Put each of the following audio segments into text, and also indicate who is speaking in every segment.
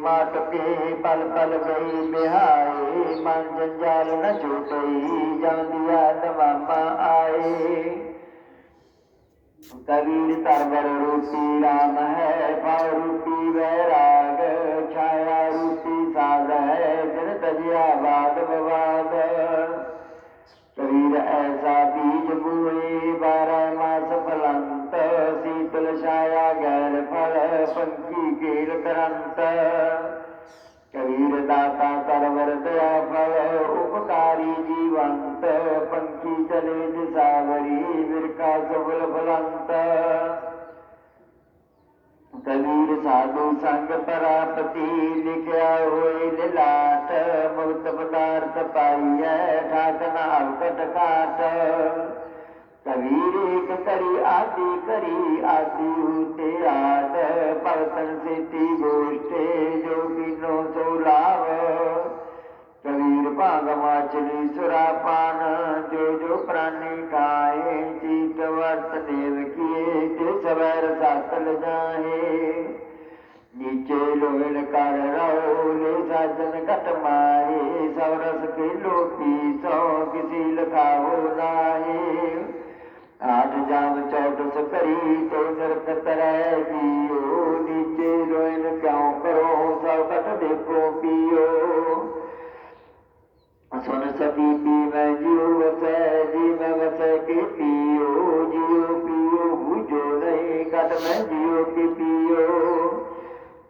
Speaker 1: ਮਾਤ ਕੇ ਪਲ ਪਲ ਗਈ ਬਿਹਾਏ, ਮਨ ਜੰਜਾਲ ਨ ਛੁਟਈ ਜਾਂਦੀਆਂ ਦਵਾਮਾ ਆਏ। ਕਬੀਰ ਤਰਵਰ ਰੂਪੀ ਰਾਮ ਹੈ ਭਾਵ ਰੂਪੀ ਵੈਰਾਗ, ਛਾਇਆ ਰੂਪੀ ਸਾਧ ਹੈ ਜਨ ਤਜਿਆ ਬਾਦ ਬਵਾਦ ਕਬੀਰ ਐਸਾ ਬੀਜ ਬੂਏ ਬਾਰਹ ਮਾਸ ਫਲੰਤ, ਸੀਤਲ ਛਾਇਆ ਗੈਰ ਫਲ ਪੰਖੀ ਕੇਲ ਕਰੰਤ ਕਬੀਰ ਦਾਤਾ ਤਰਵਰ ਦਇਆ ਫਲ ਉਪਕਾਰੀ ਜੀਵੰਤ ਪੰਖੀ ਚਲੇ ਦਿਸਾਵਰੀ ਵਿਰਕਾ ਸਫਲ ਫਲੰਤ। ਕਬੀਰ ਸਾਧੂ ਸੰਗ ਪਰਾਪਤੀ, ਲਿਖਿਆ ਕਰੀ ਆਦੀ ਕਰੀ, ਆਦੀ ਹੂਤੇ ਆਦ ਭਗਤਨ ਸੇਤੀ ਗੋਸ਼ਟੇ ਜੋ ਕਿਨੋ ਸੋ ਲਾਭ ਕਬੀਰ ਭਾਗ ਮਾਚਲੀ ਸੁਰਾਪਾਨ ਜੋ ਜੋ ਪ੍ਰਾਨੀ ਖਾਏ ਚੀਤ ਵਰਤ ਦੇਵ ਕੀਏ ਤੇ ਸਵੈਰ ਸਾਤਲ ਜਾਹੇ। ਨੀਚੇ ਲੋਹਣ ਕਰ ਰੋ ਲੈ ਸਾਜਨ ਘਟ ਮਾਏ ਸਭ ਰਸ ਕੇ ਲੋਪੀ ਜਾਮ ਚੌਟਸ ਕਰੀ ਤੋ ਨਰਕ ਤਰੈ ਜੀਓ ਨੀਚੇ ਲੋਹਣ ਕਿਉ ਕਰੋ, ਸਭ ਘਟ ਦੇਖੋ ਪੀਓ। ਸੁਨ ਸਤੀ ਪੀਵੈ ਜਿਉ ਵਸੈ ਜੀਵ ਵਸੈ ਕੇ ਪੀਓ, ਜਿਉ ਪੀਓ ਬੁਝੋ ਨਹੀਂ ਕਟ ਮੈਂ ਜਿਉ ਕੀ ਪੀਓ।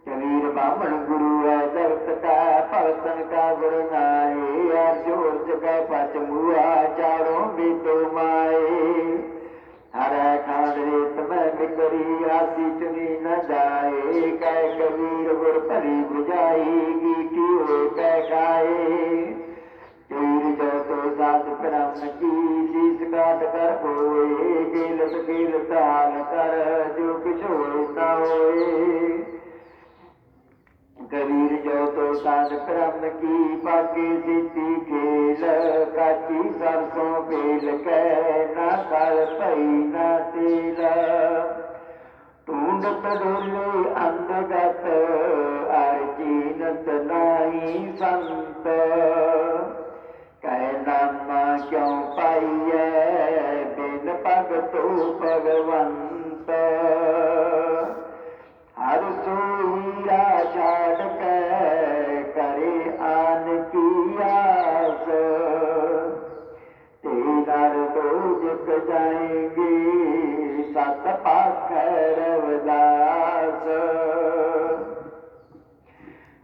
Speaker 1: ਕਬੀਰ ਬਾਮਣ ਗੁਰੂ ਹੈ ਜਗਤ ਕਾ ਭਗਤਨ ਕਾ ਗੁਰ ਨਾਏ ਅਰ ਜੋਰ ਜਗੈ ਪਚ ਮੂਆ ਚਾਰੋਂ ਬੀਤੋ ਮਾਏ। ਹਰੈ ਖਾਨ ਰੇਤ ਮੈਂ ਆਸੀ ਚੁਨੀ ਨ ਜਾਏ। ਕਹਿ ਕਬੀਰ, ਗੁਰ ਭਰੀ 부ਜਾਈ ਗੀਟੀ ਹੋਏ ਕਹਿ ਖਾਏ ਤੀਰ ਜੋ ਤੋ ਸਾਧ ਕਰਮ ਕੀ ਸੀਸ ਕਾਟ ਕਰ ਹੋਏ। ਗੇਲ ਸਕੀਲ ਤਾਲ ਕਰ, ਜੋ ਜੋ ਤੋ ਸਾਧ ਕਰਮ ਕੀ ਪਾਕੇ ਸਿੱਤੀ ਖੇਲ ਕਾਚੀ ਸਰਸੋਂ ਬੇਲ ਕੈ ਨਾ ਕਲ ਭਈ ਨਾ ਤੇਲ। ਟੂੰਡ ਤੜੋਲੇ ਅੰਦਗਤ ਅਰਜੀ ਨਤ ਨਾਹੀ ਸੰਤ। ਕਹਿ ਨਾਮਾ ਕਿਉ ਪਾਈਐ ਦੋਜਕ ਜਾਏਂਗੇ। ਸਤ ਪਾਖਰ ਰਵਦਾਸ।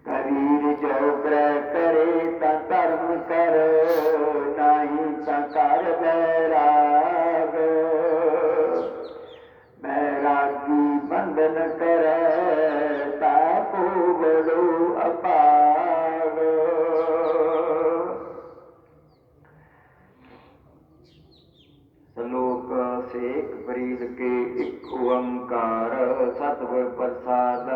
Speaker 1: ਕਰੀਰ ਜੋ ਗ੍ਰਹਿ ਕਰੇ ਤਾਂ ਧਰਮ ਕਰ। ਸੇਖ ਫਰੀਦ ਕੇ ਇੱਕ ਓੰਕਾਰ ਸਤਿਗੁਰ ਪ੍ਰਸਾਦ।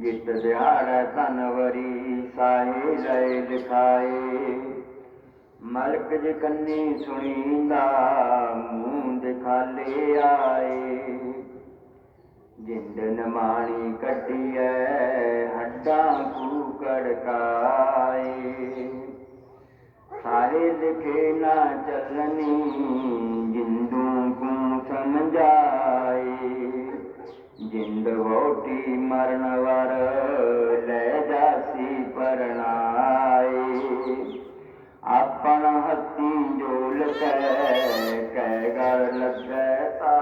Speaker 1: ਜਿਤ ਦਿਹਾੜੈ ਤਨਵਰੀ ਸਾਹੇ ਲੈ ਦਿਖਾਏ। ਮਲਕ ਜੇ ਕੰਨੀ ਸੁਣੀਂਦਾ ਮੂੰਹ ਦਿਖਾਲੇ ਆਏ। ਜਿੰਦ ਨਮਾਣੀ ਕੱਢੀਐ, ਹੱਡਾਂ ਕੂਕੜ ਕਾਏ ਸਾਰੇ ਲਿਖੇ ਨਾ ਚੱਲਣੀ ਜਿੰਦੂ ਕੂ ਸਮਝਾਏ ਜਿੰਦ ਵੋਟੀ ਮਰਨ ਵਰ ਲੈ ਜਾਸੀ ਪਰਣਾਏ